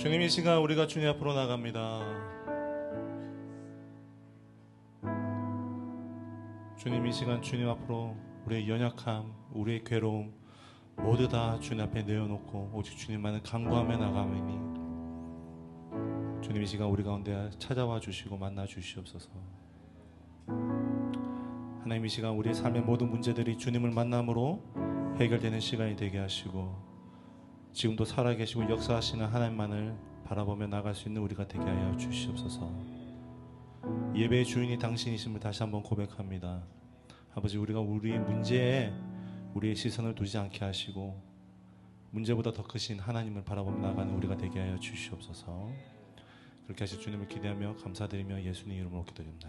주님 이 시간 우리가 주님 앞으로 나갑니다. 주님 이 시간 주님 앞으로 우리의 연약함, 우리의 괴로움 모두 다 주님 앞에 내어놓고 오직 주님만을 간구하며 나가매니 주님 이 시간 우리 가운데 찾아와 주시고 만나 주시옵소서. 하나님 이 시간 우리의 삶의 모든 문제들이 주님을 만남으로 해결되는 시간이 되게 하시고 지금도 살아계시고 역사하시는 하나님만을 바라보며 나갈 수 있는 우리가 되게 하여 주시옵소서. 예배의 주인이 당신이심을 다시 한번 고백합니다. 아버지 우리가 우리의 문제에 우리의 시선을 두지 않게 하시고 문제보다 더 크신 하나님을 바라보며 나가는 우리가 되게 하여 주시옵소서. 그렇게 하실 주님을 기대하며 감사드리며 예수님 이름으로 기도드립니다.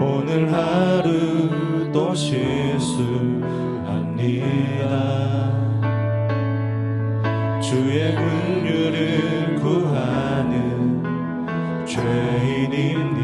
오늘 하루 또 실수합니다. 주의 긍휼을 구하는 죄인입니다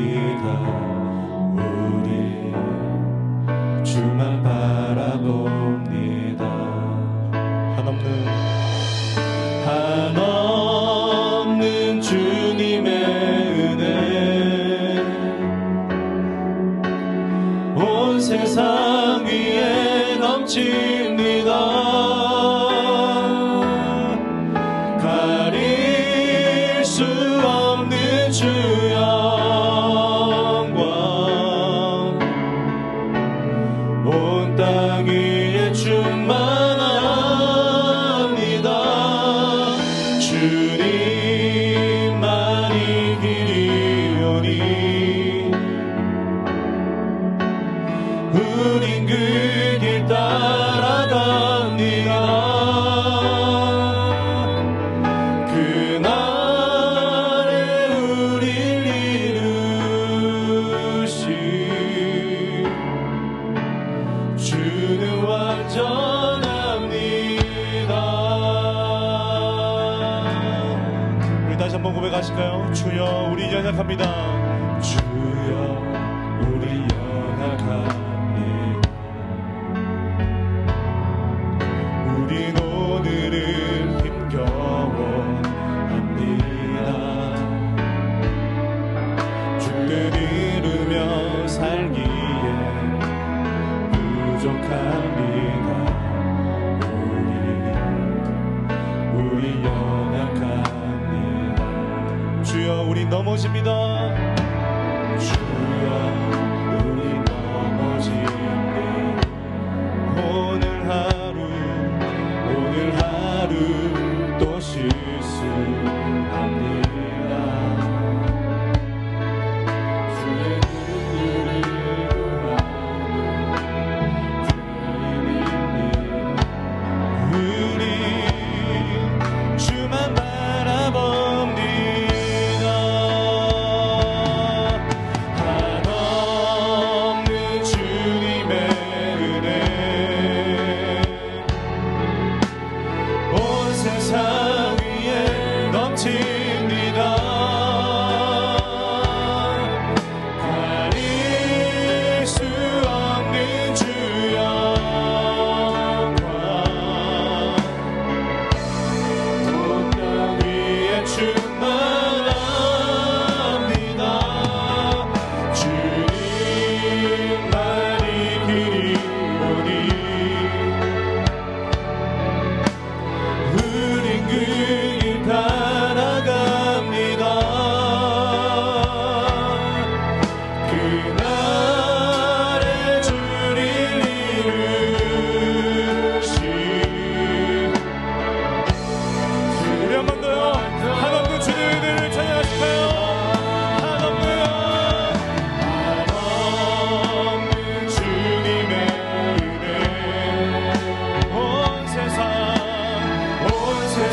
to 부족합니다. 우리 우리 연약합니다. 주여 우리 넘어집니다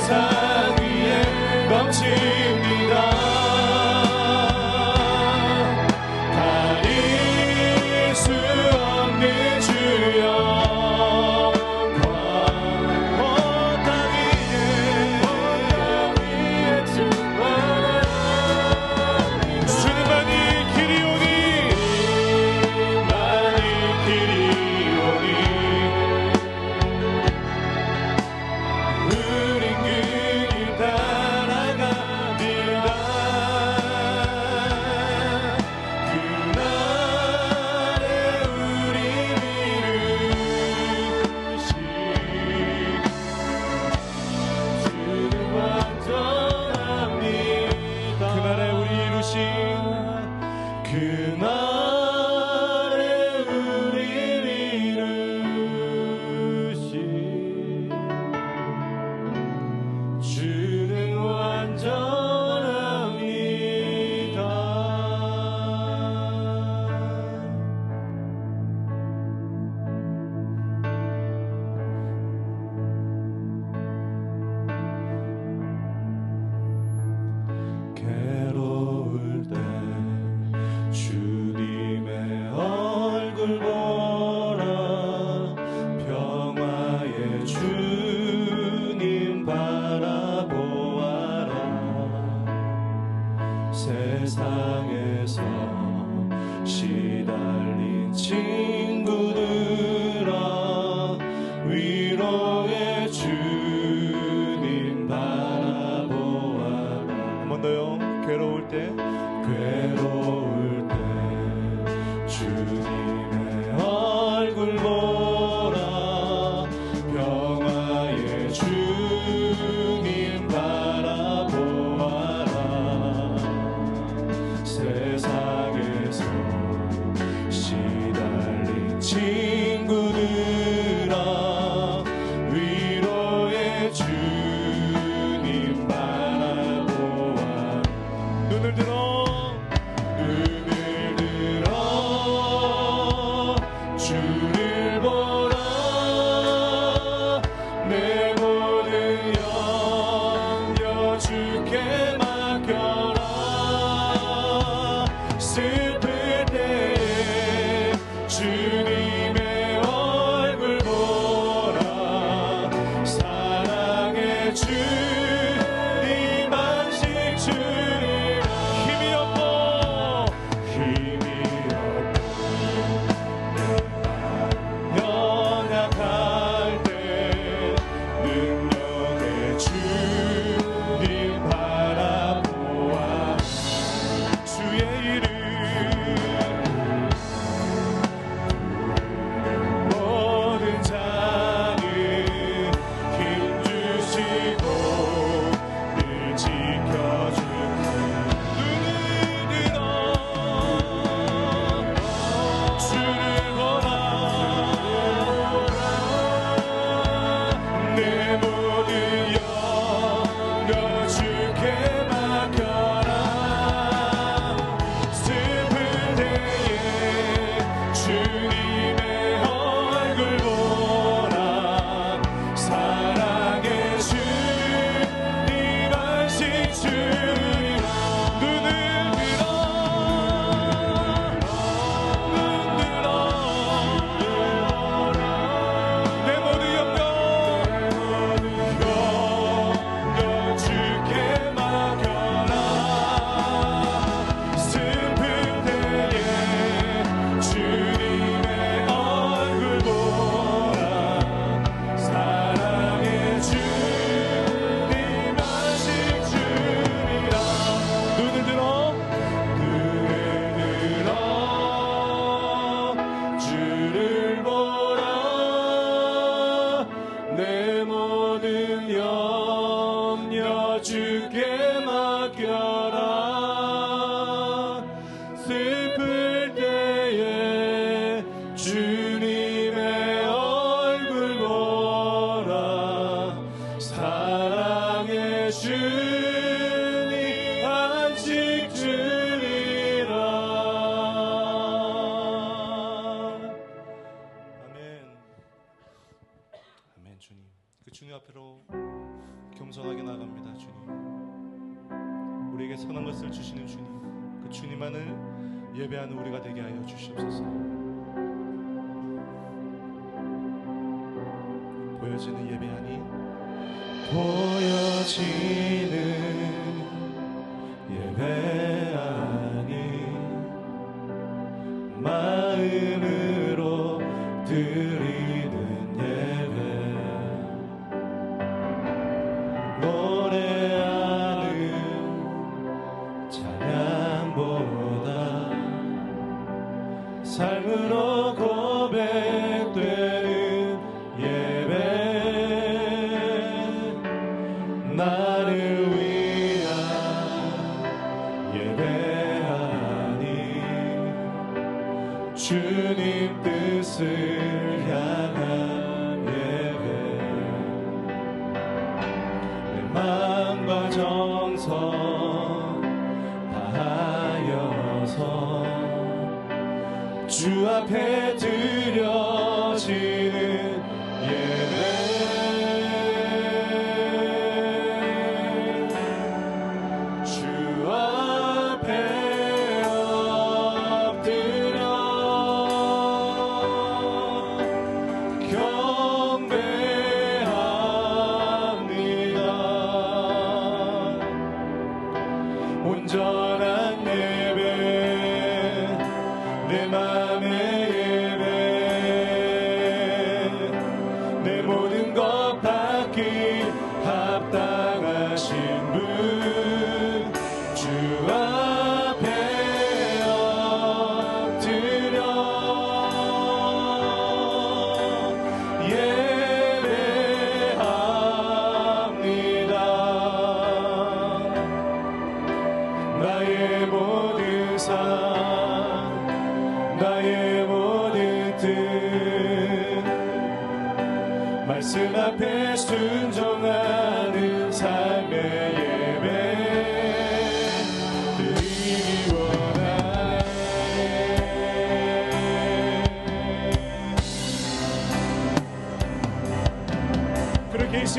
Jesus. 주님 앞으로 겸손하게 나 주님. Spirit.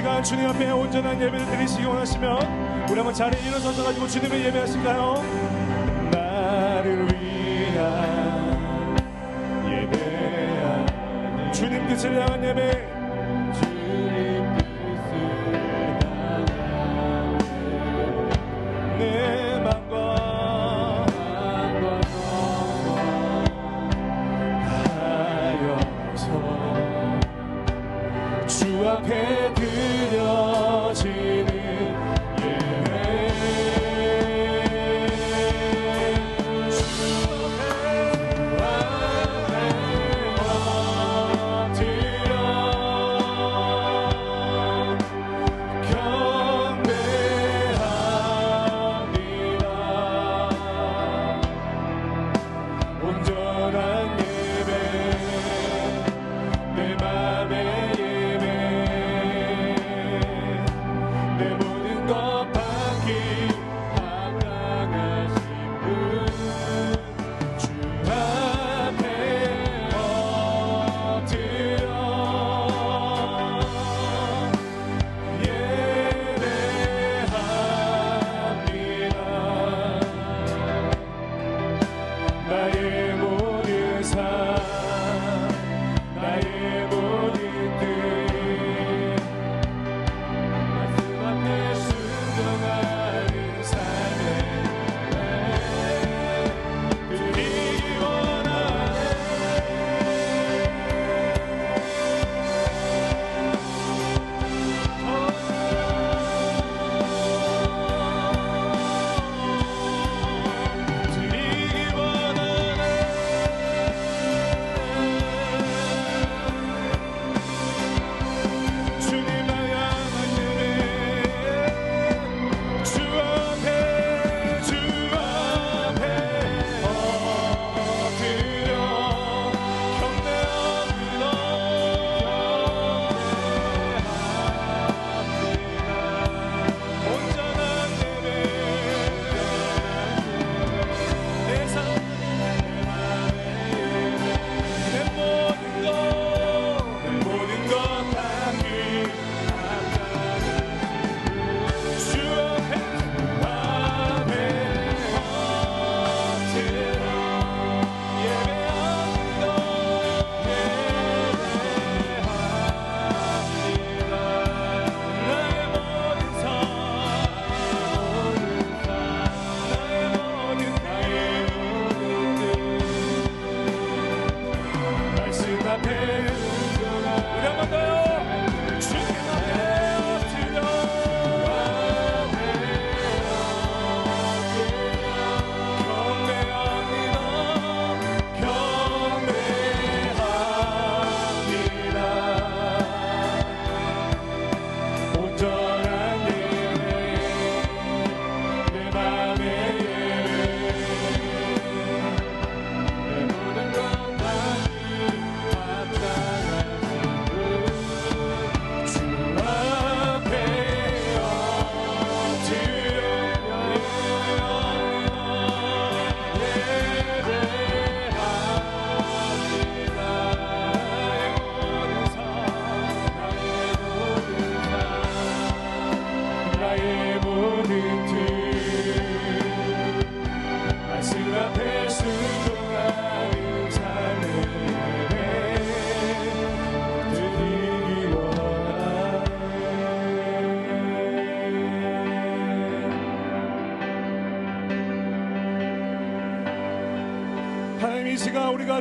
시간 주님 앞에 온전한 예배를 드리시기 원하시면 우리 한번 자리에 일어서서 가지고 주님을 예배하실까요? 나를 위한 예배하는 주님 뜻을 향한 예배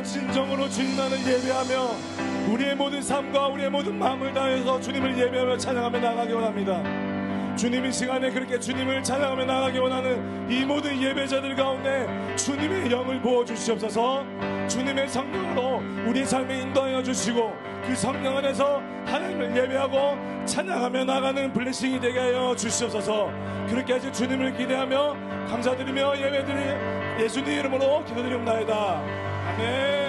진정으로 주님만을 예배하며 우리의 모든 삶과 우리의 모든 마음을 다해서 주님을 예배하며 찬양하며 나가기 원합니다. 주님 이 시간에 그렇게 주님을 찬양하며 나가기 원하는 이 모든 예배자들 가운데 주님의 영을 부어 주시옵소서. 주님의 성령으로 우리 삶에 인도하여 주시고 그 성령 안에서 하나님을 예배하고 찬양하며 나가는 블레싱이 되게 하여 주시옵소서. 그렇게 하시 주님을 기대하며 감사드리며 예배드리 예수님 이름으로 기도드립니다 성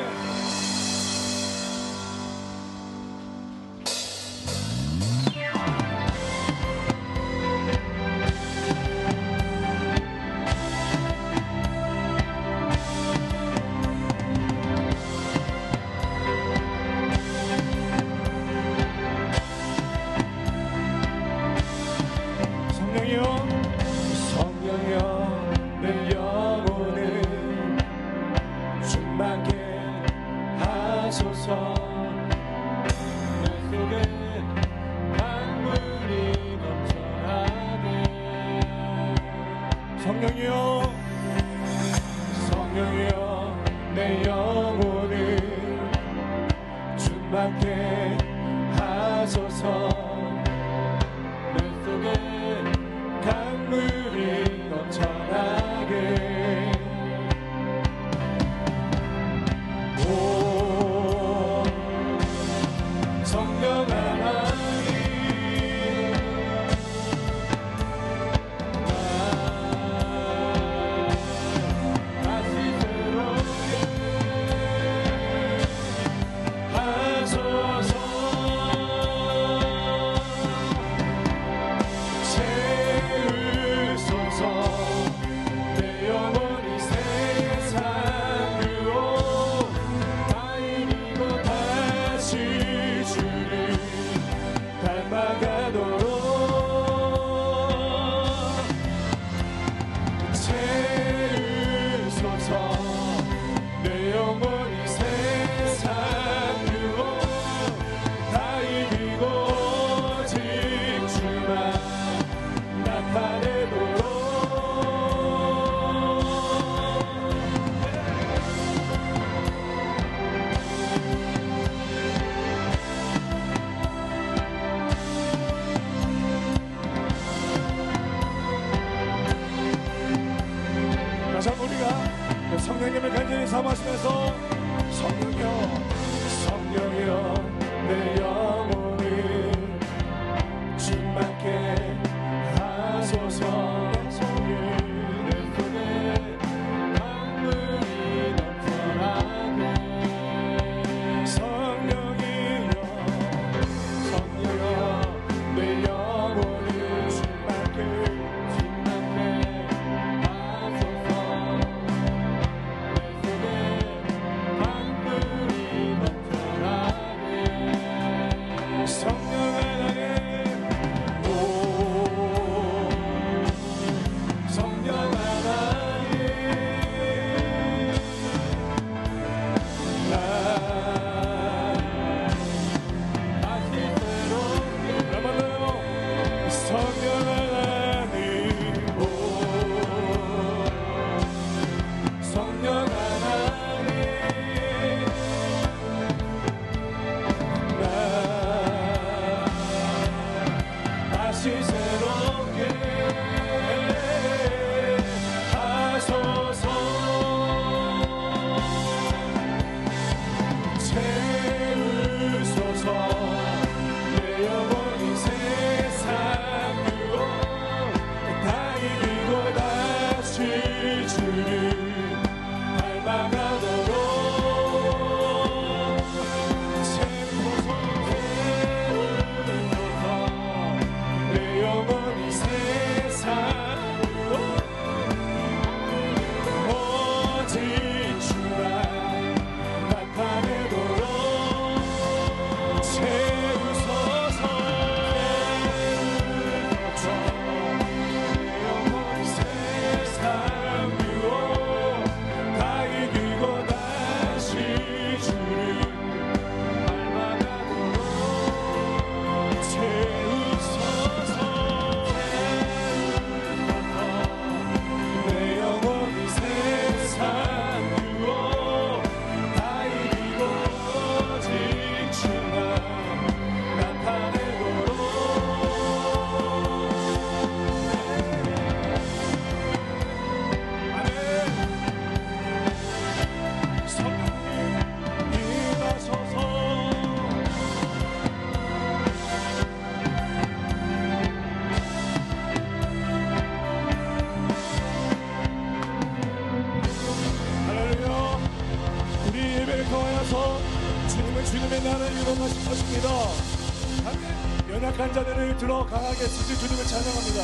약한 자들을 들어 강하게 주신 주님을 찬양합니다.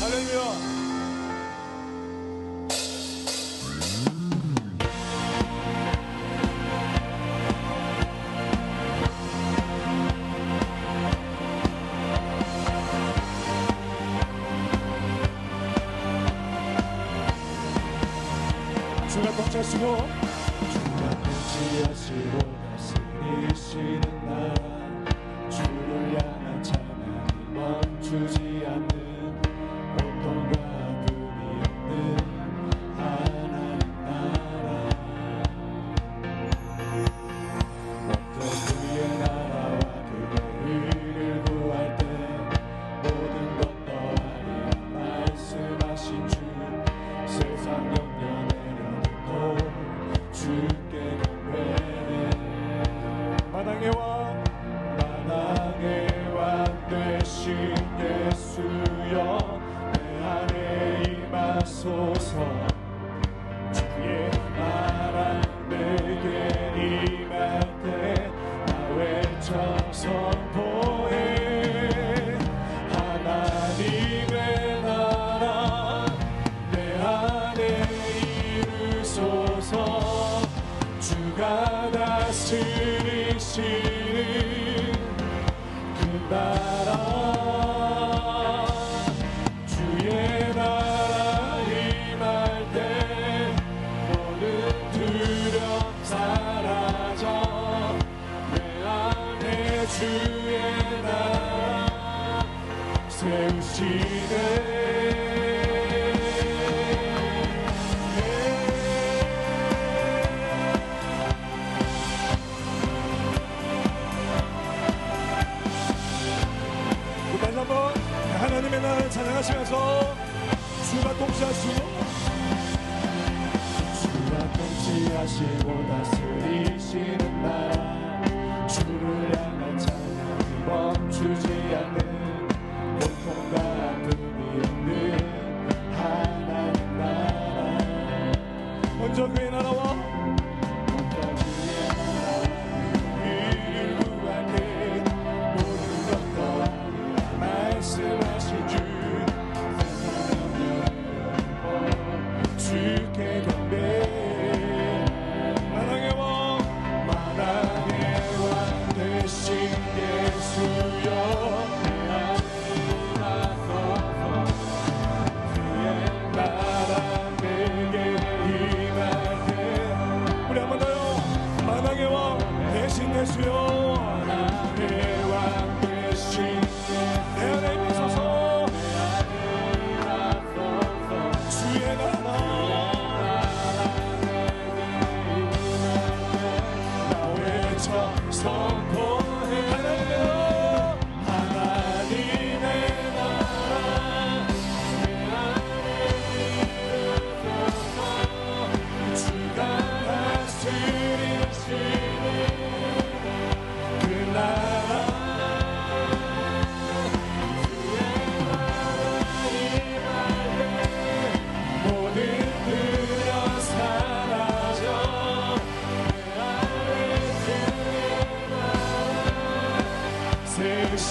할렐루야. 주가 검찰 수고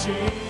change.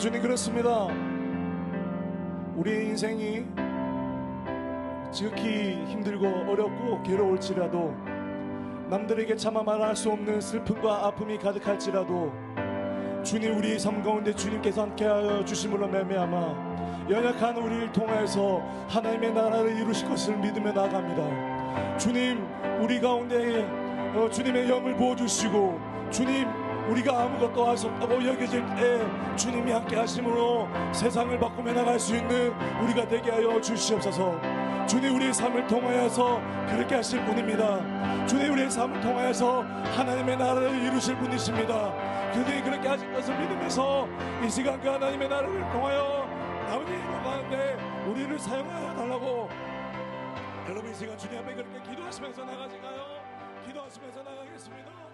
주님 그렇습니다. 우리의 인생이 지극히 힘들고 어렵고 괴로울지라도 남들에게 차마 말할 수 없는 슬픔과 아픔이 가득할지라도 주님 우리 삶 가운데 주님께서 함께하여 주심으로 말미암아 연약한 우리를 통하여서 하나님의 나라를 이루실 것을 믿으며 나아갑니다. 주님 우리 가운데 어, 주님의 영을 부어주시고 주님 우리가 아무것도 할 수 없다고 여겨질 때 주님이 함께 하심으로 세상을 바꾸며 나갈 수 있는 우리가 되게 하여 주시옵소서. 주님 우리의 삶을 통하여서 그렇게 하실 분입니다. 주님 우리의 삶을 통하여서 하나님의 나라를 이루실 분이십니다. 그들이 그렇게 하실 것을 믿으면서 이 시간 그 하나님의 나라를 통하여 아버지 가운데 우리를 사용하여 달라고 여러분 이 시간 주님 앞에 그렇게 기도하시면서 나가실까요? 기도하시면서 나가겠습니다